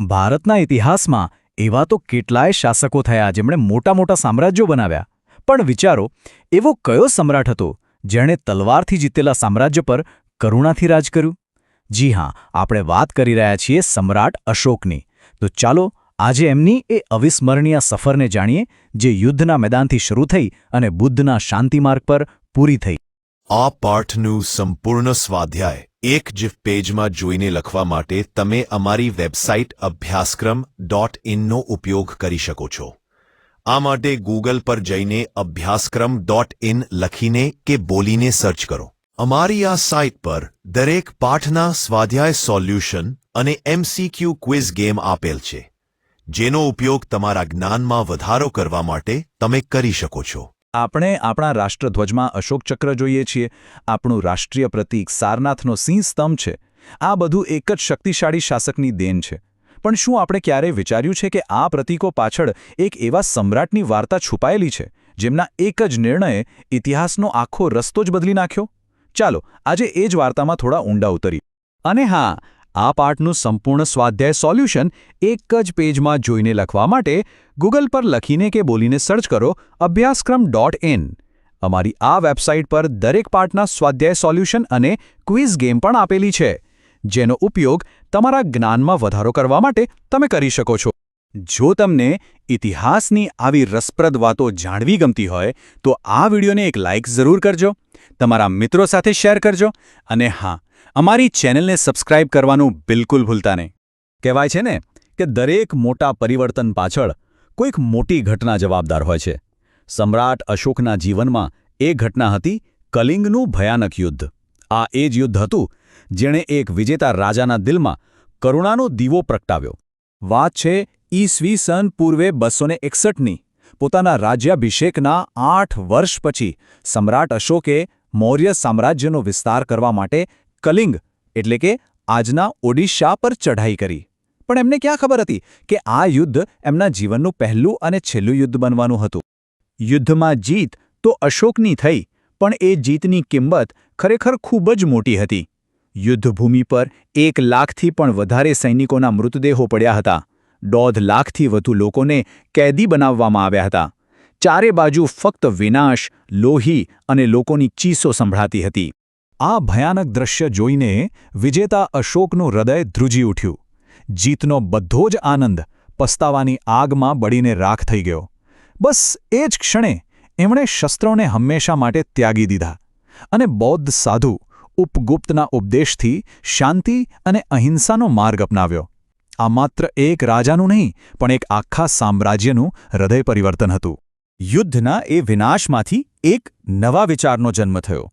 ભારતના ઇતિહાસમાં એવા તો કેટલાય શાસકો થયા જેમણે મોટા મોટા સામ્રાજ્યો બનાવ્યા. પણ વિચારો, એવો કયો સમ્રાટ હતો જેણે તલવારથી જીતેલા સામ્રાજ્ય પર કરુણાથી રાજ કર્યું? જી હા, આપણે વાત કરી રહ્યા છીએ સમ્રાટ અશોકની. તો ચાલો, આજે એમની એ અવિસ્મરણીય સફરને જાણીએ, જે યુદ્ધના મેદાનથી શરૂ થઈ અને બુદ્ધના શાંતિમાર્ગ પર પૂરી થઈ. આ પાઠનું સંપૂર્ણ સ્વાધ્યાય એક જીફ પેજમાં જોઈને લખવા માટે તમે અમારી વેબસાઇટ અભ્યાસક્રમ ડોટ ઇનનો ઉપયોગ કરી શકો છો. આ માટે ગૂગલ પર જઈને અભ્યાસક્રમ ડોટ ઇન લખીને કે બોલીને સર્ચ કરો. અમારી આ સાઇટ પર દરેક પાઠના સ્વાધ્યાય સોલ્યુશન અને એમસીક્યુ ક્વિઝ ગેમ આપેલ છે, જેનો ઉપયોગ તમારા જ્ઞાનમાં વધારો કરવા માટે તમે કરી શકો છો. આપણે આપણા રાષ્ટ્રધ્વજમાં અશોક ચક્ર જોઈએ છીએ. આપણું રાષ્ટ્રીય પ્રતીક સારનાથનો સિંહ સ્તંભ છે. આ બધું એક જ શક્તિશાળી શાસકની દેન છે. પણ શું આપણે ક્યારેય વિચાર્યું છે કે આ પ્રતીકો પાછળ એક એવા સમ્રાટની વાર્તા છુપાયેલી છે, જેમના એક જ નિર્ણયે ઇતિહાસનો આખો રસ્તો જ બદલી નાખ્યો? ચાલો, આજે એ જ વાર્તામાં થોડા ઊંડા ઉતરી અને હા આ પાઠનું સંપૂર્ણ સ્વાધ્યાય સોલ્યુશન એક જ પેજમાં જોઈને લખવા માટે ગૂગલ પર લખીને કે બોલીને સર્ચ કરો અભ્યાસક્રમ ડોટ ઇન. અમારી આ વેબસાઇટ પર દરેક પાઠના સ્વાધ્યાય સોલ્યુશન અને ક્વિઝ ગેમ પણ આપેલી છે, જેનો ઉપયોગ તમારા જ્ઞાનમાં વધારો કરવા માટે તમે કરી શકો છો. જો તમને ઇતિહાસની આવી રસપ્રદ વાતો જાણવી ગમતી હોય, તો આ વિડીયોને એક લાઇક જરૂર કરજો, તમારા મિત્રો સાથે શેર કરજો, અને હા અમારી ચેનલને સબસ્ક્રાઇબ કરવાનું બિલકુલ ભૂલતા નહીં. કહેવાય છે ને કે દરેક મોટા પરિવર્તન પાછળ કોઈક મોટી ઘટના જવાબદાર હોય છે. સમ્રાટ અશોકના જીવનમાં એ ઘટના હતી કલિંગનું ભયાનક યુદ્ધ. આ એ જ યુદ્ધ હતું જેણે એક વિજેતા રાજાના દિલમાં કરુણાનો દીવો પ્રગટાવ્યો. વાત છે ઈસવી સન પૂર્વે બસોને એકસઠની. પોતાના રાજ્યાભિષેકના આઠ વર્ષ પછી સમ્રાટ અશોકે મૌર્ય સામ્રાજ્યનો વિસ્તાર કરવા માટે કલિંગ, એટલે કે આજના ઓડિશા પર ચઢાઈ કરી. પણ એમને ક્યાં ખબર હતી કે આ યુદ્ધ એમના જીવનનું પહેલું અને છેલ્લું યુદ્ધ બનવાનું હતું? યુદ્ધમાં જીત તો અશોકની થઈ, પણ એ જીતની કિંમત ખરેખર ખૂબ જ મોટી હતી. યુદ્ધભૂમિ પર એક લાખથી પણ વધારે સૈનિકોના મૃતદેહો પડ્યા હતા. દોઢ લાખથી વધુ લોકોને કેદી બનાવવામાં આવ્યા હતા. ચારે બાજુ ફક્ત વિનાશ, લોહી અને લોકોની ચીસો સંભળાતી હતી. આ ભયાનક દ્રશ્ય જોઈને વિજેતા અશોકનું હૃદય ધ્રુજી ઉઠ્યું. જીતનો બધો જ આનંદ પસ્તાવાની આગમાં બળીને રાખ થઈ ગયો. બસ એ જ ક્ષણે એમણે શસ્ત્રોને હંમેશા માટે ત્યાગી દીધા અને બૌદ્ધ સાધુ ઉપગુપ્તના ઉપદેશથી શાંતિ અને અહિંસાનો માર્ગ અપનાવ્યો. આ માત્ર એક રાજાનું નહીં, પણ એક આખા સામ્રાજ્યનું હૃદય પરિવર્તન હતું. યુદ્ધના એ વિનાશમાંથી એક નવા વિચારનો જન્મ થયો.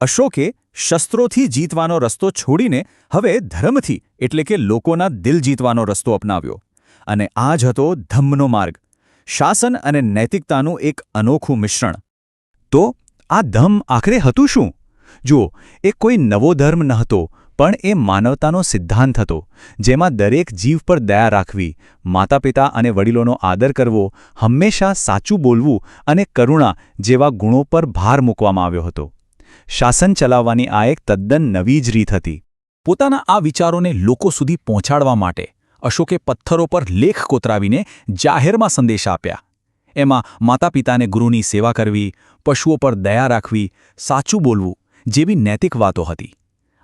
અશોકે શસ્ત્રોથી જીતવાનો રસ્તો છોડીને હવે ધર્મથી, એટલે કે લોકોના દિલ જીતવાનો રસ્તો અપનાવ્યો. અને આ જ હતો ધમ્મનો માર્ગ. શાસન અને નૈતિકતાનું એક અનોખું મિશ્રણ. તો આ ધમ આખરે હતું શું? જુઓ, એ કોઈ નવો ધર્મ ન પણ એ માનવતાનો સિદ્ધાંત હતો, જેમાં દરેક જીવ પર દયા રાખવી, માતાપિતા અને વડીલોનો આદર કરવો, હંમેશા સાચું બોલવું અને કરુણા જેવા ગુણો પર ભાર મૂકવામાં આવ્યો હતો. શાસન ચલાવવાની આ એક તદ્દન નવી જ રીત હતી. પોતાના આ વિચારોને લોકો સુધી પહોંચાડવા માટે અશોકે પથ્થરો પર લેખ કોતરાવીને જાહેરમાં સંદેશ આપ્યા. એમાં માતાપિતાને ગુરુની સેવા કરવી, પશુઓ પર દયા રાખવી, સાચું બોલવું જેવી નૈતિક વાતો હતી.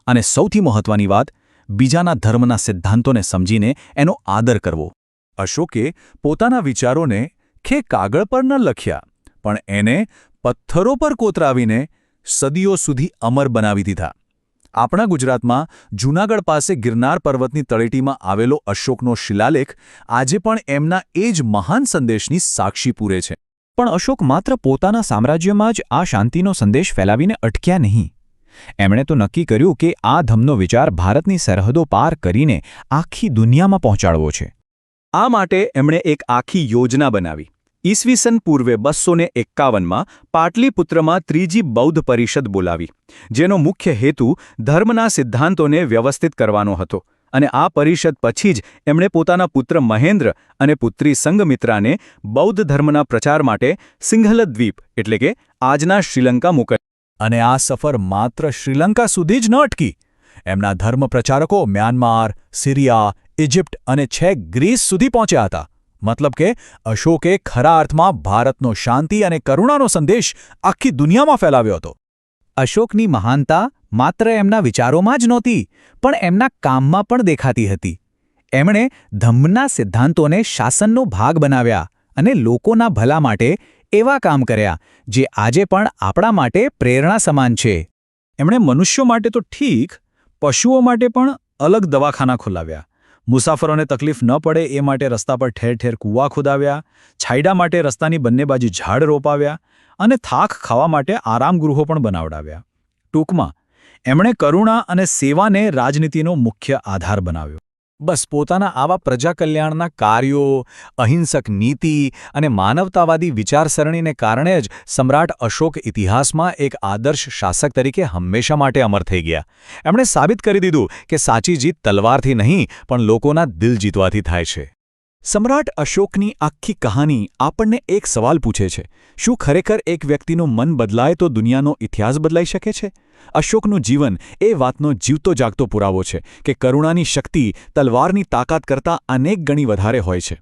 અને સૌથી મહત્વની વાત, બીજાના ધર્મના સિદ્ધાંતોને સમજીને એનો આદર કરવો. અશોકે પોતાના વિચારોને ખે કાગળ પર ન લખ્યા, પણ એને પથ્થરો પર કોતરાવીને સદીઓ સુધી અમર બનાવી દીધા. આપણા ગુજરાતમાં જૂનાગઢ પાસે ગિરનાર પર્વતની તળેટીમાં આવેલો અશોકનો શિલાલેખ આજે પણ એમના એ જ મહાન સંદેશની સાક્ષી પૂરે છે. પણ અશોક માત્ર પોતાના સામ્રાજ્યમાં જ આ શાંતિનો સંદેશ ફેલાવીને અટક્યા નહીં. એમણે તો નક્કી કર્યું કે આ ધમનો વિચાર ભારતની સરહદો પાર કરીને આખી દુનિયામાં પહોંચાડવો છે. આ માટે એમણે એક આખી યોજના બનાવી. ઈસવીસન પૂર્વે બસોને એકાવનમાં પાટલીપુત્રમાં ત્રીજી બૌદ્ધ પરિષદ બોલાવી, જેનો મુખ્ય હેતુ ધર્મના સિદ્ધાંતોને વ્યવસ્થિત કરવાનો હતો અને આ પરિષદ પછી જ એમણે પોતાના પુત્ર મહેન્દ્ર અને પુત્રી સંગમિત્રાને બૌદ્ધ ધર્મના પ્રચાર માટે સિંહલ દ્વીપ એટલે કે આજના શ્રીલંકા મોકલી અને આ સફર માત્ર શ્રીલંકા સુધી જ ન અટકી. એમના ધર્મ પ્રચારકો મ્યાનમાર, સિરિયા, ઇજિપ્ત અને છેક ગ્રીસ સુધી પહોંચ્યા હતા. મતલબ કે અશોકે ખરા અર્થમાં ભારતનો શાંતિ અને કરુણાનો સંદેશ આખી દુનિયામાં ફેલાવ્યો હતો. અશોકની મહાનતા માત્ર એમના વિચારોમાં જ નહોતી, પણ એમના કામમાં પણ દેખાતી હતી. એમણે ધમ્મના સિદ્ધાંતોને શાસનનો ભાગ બનાવ્યા અને લોકોના ભલા માટે એવા કામ કર્યા, જે આજે પણ આપણા માટે પ્રેરણા સમાન છે. એમણે મનુષ્યો માટે તો ઠીક, પશુઓ માટે પણ અલગ દવાખાના ખોલાવ્યા. મુસાફરોને તકલીફ ન પડે એ માટે રસ્તા પર ઠેર ઠેર કૂવા ખોદાવ્યા, છાયડા માટે રસ્તાની બંને બાજુ ઝાડ રોપાવ્યા અને થાક ખાવા માટે આરામગૃહો પણ બનાવડાવ્યા. ટૂંકમાં, એમણે કરુણા અને સેવાને રાજનીતિનો મુખ્ય આધાર બનાવ્યો. બસ પોતાના આવા પ્રજા કલ્યાણના કાર્યો, અહિંસક નીતિ અને માનવતાવાદી વિચારસરણીને કારણે જ સમ્રાટ અશોક ઇતિહાસમાં એક આદર્શ શાસક તરીકે હંમેશા માટે અમર થઈ ગયા. એમણે સાબિત કરી દીધું કે સાચી જીત તલવારથી નહીં, પણ લોકોના દિલ જીતવાથી થાય છે. સમ્રાટ અશોકની આખી કહાની આપણને એક સવાલ પૂછે છે. શું ખરેખર એક વ્યક્તિનું મન બદલાય તો દુનિયાનો ઇતિહાસ બદલાઈ શકે છે? અશોકનું જીવન એ વાતનો જીવતો જાગતો પુરાવો છે કે કરુણાની શક્તિ, તલવારની તાકાત કરતાં અનેક ગણી વધારે હોય છે.